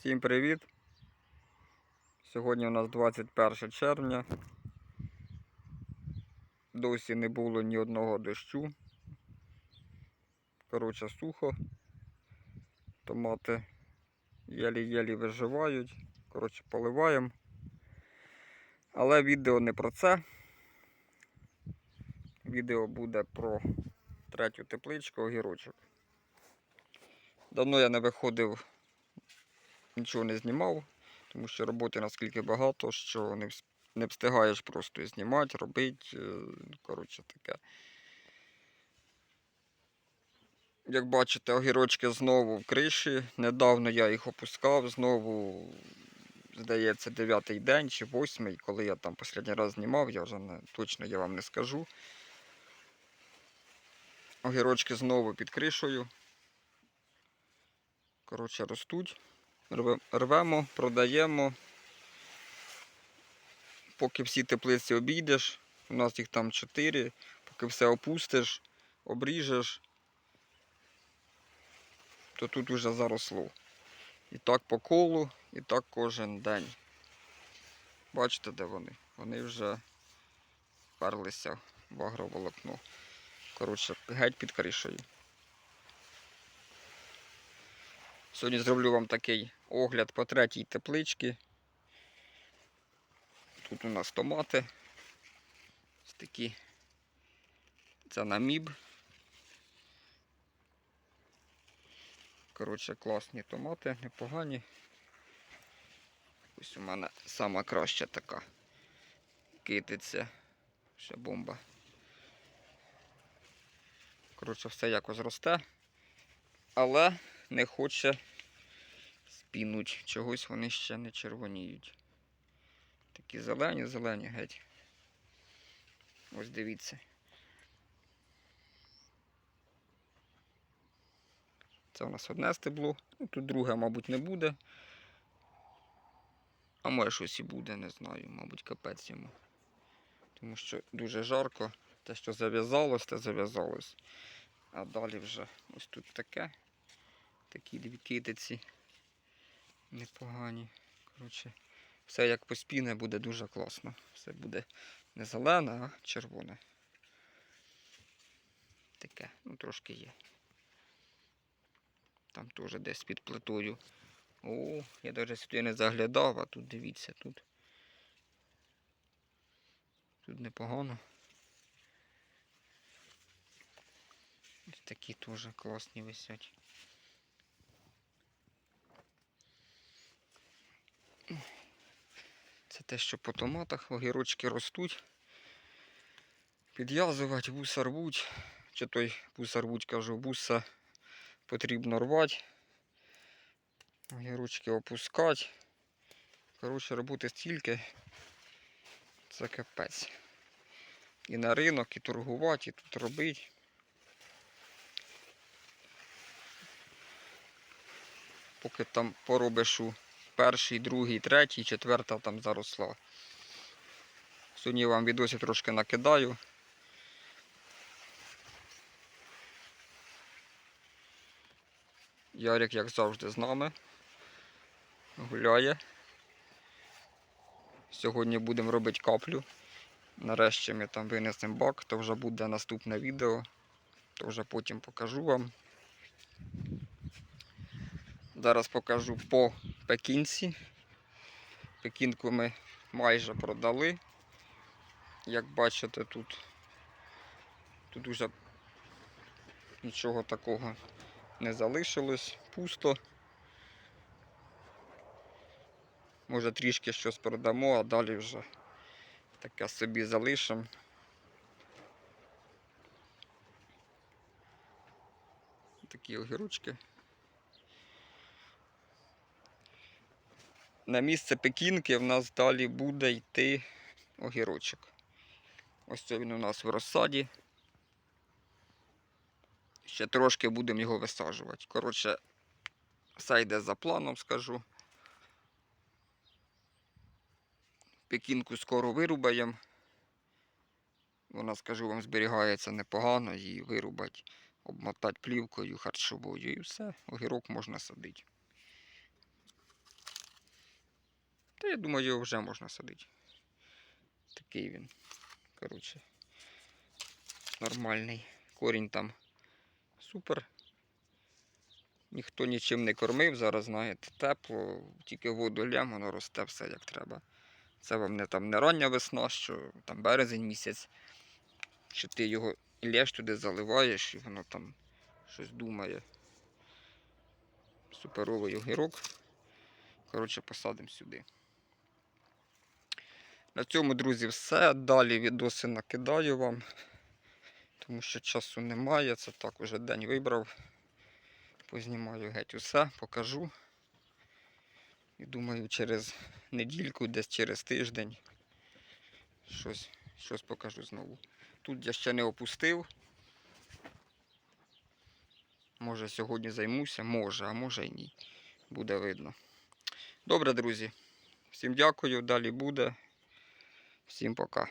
Всім привіт! Сьогодні у нас 21 червня. Досі не було ні одного дощу. Коротше, сухо. Томати єлі-єлі виживають. Коротше, поливаємо. Але відео не про це. Відео буде про третю тепличку огірочок. Давно я не виходив нічого не знімав, тому що роботи наскільки багато, що не, не встигаєш просто знімати, робити. е, Коротше таке. Як бачите, огірочки знову в криші. Недавно я їх опускав, знову, здається, дев'ятий день чи восьмий, коли я там останній раз знімав, я вже не, точно я вам не скажу. Огірочки знову під кришею. Коротше, ростуть. Рве- Рвемо, продаємо. Поки всі теплиці обійдеш, у нас їх там 4, поки все опустиш, обріжеш, то тут уже заросло. І так по колу, і так кожен день. Бачите, де вони? Вони вже вперлися в агроволокно. Коротше, геть під кришею. Сьогодні зроблю вам такий огляд по третій тепличці. Тут у нас томати. Ось такі. Це наміб. Коротше, класні томати, непогані. Ось у мене сама краща така. Китиця. Ще бомба. Коротше, все якось росте. Але не хоче спінуть. Чогось вони ще не червоніють. Такі зелені, зелені геть. Ось дивіться. Це у нас одне стебло. Ну, тут друге, мабуть, не буде. А може щось і буде, не знаю, мабуть, капець йому. Тому що дуже жарко. Те, що зав'язалось, те зав'язалось. А далі вже ось тут таке. Такі дві китиці непогані. Коротше, все як поспіне буде дуже класно. Все буде не зелене, а червоне. Таке, ну трошки є. Там теж десь під плитою. О, я навіть сюди не заглядав, а тут дивіться, тут. Тут непогано. Ось такі теж класні висять. Це те, що по томатах огірочки ростуть. Підв'язувати, вуса рвуть. Чи той вуса рвуть, кажу, вуса потрібно рвати. Огірочки опускати. Коротше, роботи стільки. Це капець. І на ринок, і торгувати, і тут робити. Поки там поробиш у перший, другий, третій, четверта там заросла. Сьогодні вам відосі трошки накидаю. Ярик, як завжди, з нами. Гуляє. Сьогодні будемо робити каплю. Нарешті ми там винесемо бак, то вже буде наступне відео. То вже потім покажу вам. Зараз покажу по пекінці. Пекінку ми майже продали. Як бачите, тут, тут уже нічого такого не залишилось, пусто. Може трішки щось продамо, а далі вже таке собі залишимо. Такі огірочки. На місце пекінки в нас далі буде йти огірочок. Ось це він у нас в розсаді. Ще трошки будемо його висаджувати. Коротше, все йде за планом, скажу. Пекінку скоро вирубаємо. Вона, скажу вам, зберігається непогано, її вирубати, обмотати плівкою харчовою і все, огірок можна садити. Та я думаю, його вже можна садити. Такий він. Коротше. Нормальний. Корінь там супер. Ніхто нічим не кормив, зараз, знаєте, тепло, тільки воду лям, воно росте все як треба. Це вам не там не рання весна, що там березень місяць, що ти його лєш туди заливаєш і воно там щось думає. Суперовий огірок. Коротше, посадимо сюди. На цьому, друзі, все. Далі відоси накидаю вам, тому що часу немає. Це так уже день вибрав. Познімаю геть усе, покажу. І думаю, через недільку, десь через тиждень щось, щось покажу знову. Тут я ще не опустив. Може сьогодні займуся, може, а може і ні. Буде видно. Добре, друзі. Всім дякую, далі буде. Всім пока.